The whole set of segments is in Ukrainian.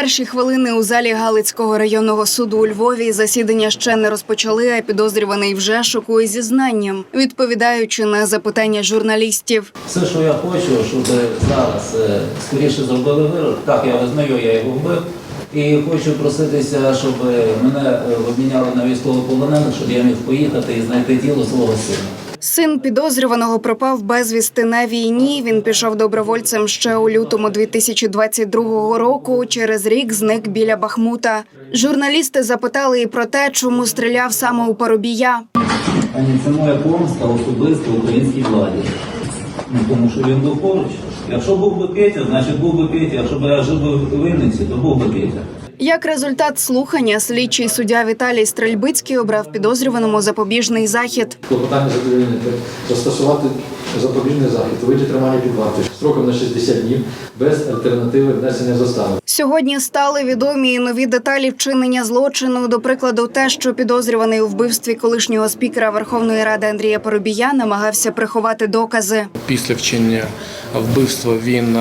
Перші хвилини у залі Галицького районного суду у Львові засідання ще не розпочали, а підозрюваний вже шокує зізнанням, відповідаючи на запитання журналістів. Все, що я хочу, щоб зараз е, скоріше зробили вирок. Так, я визнаю, я його вбив. І хочу проситися, щоб мене е, обміняли на військовополонених, щоб я міг поїхати і знайти тіло свого сина. Син підозрюваного пропав безвісти на війні. Він пішов добровольцем ще у лютому 2022 року. Через рік зник біля Бахмута. Журналісти запитали і про те, чому стріляв саме у Парубія. Ані, це моя помста особисто українській владі. Ну, тому що він був поруч. Якщо був би Петя, значить був би Петя. Якщо б я жив би в Винниці, то був би Петя. Як результат слухання, слідчий суддя Віталій Стрельбицький обрав підозрюваному запобіжний захід. Клопотання задовольнити, застосувати запобіжний захід виді тримання під вартою строком на 60 днів без альтернативи внесення застави. Сьогодні стали відомі і нові деталі вчинення злочину. До прикладу, те, що підозрюваний у вбивстві колишнього спікера Верховної Ради Андрія Поробія намагався приховати докази. Після вчинення вбивства він е,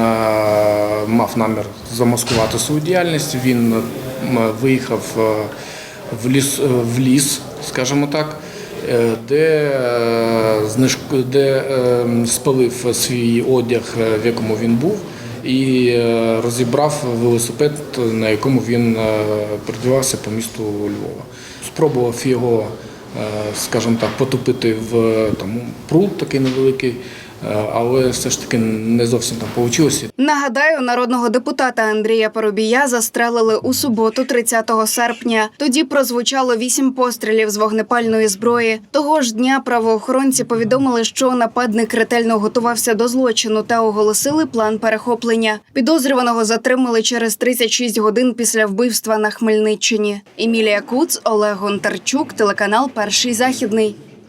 мав намір замаскувати свою діяльність. Він виїхав е, в ліс, е, в ліс, скажімо так, е, де, де спалив свій одяг, в якому він був, і розібрав велосипед, на якому він е, по місту Львова. Спробував його скажімо так, потопити в там пруд такий невеликий, але все ж таки не зовсім там вийшло. Нагадаю, народного депутата Андрія Поробія застрелили у суботу, 30 серпня. Тоді прозвучало вісім пострілів з вогнепальної зброї. Того ж дня правоохоронці повідомили, що нападник ретельно готувався до злочину та оголосили план перехоплення. Підозрюваного затримали через 36 годин після вбивства на Хмельниччині. Емілія Куц, Олег Гонтарчук, телеканал Перший західний.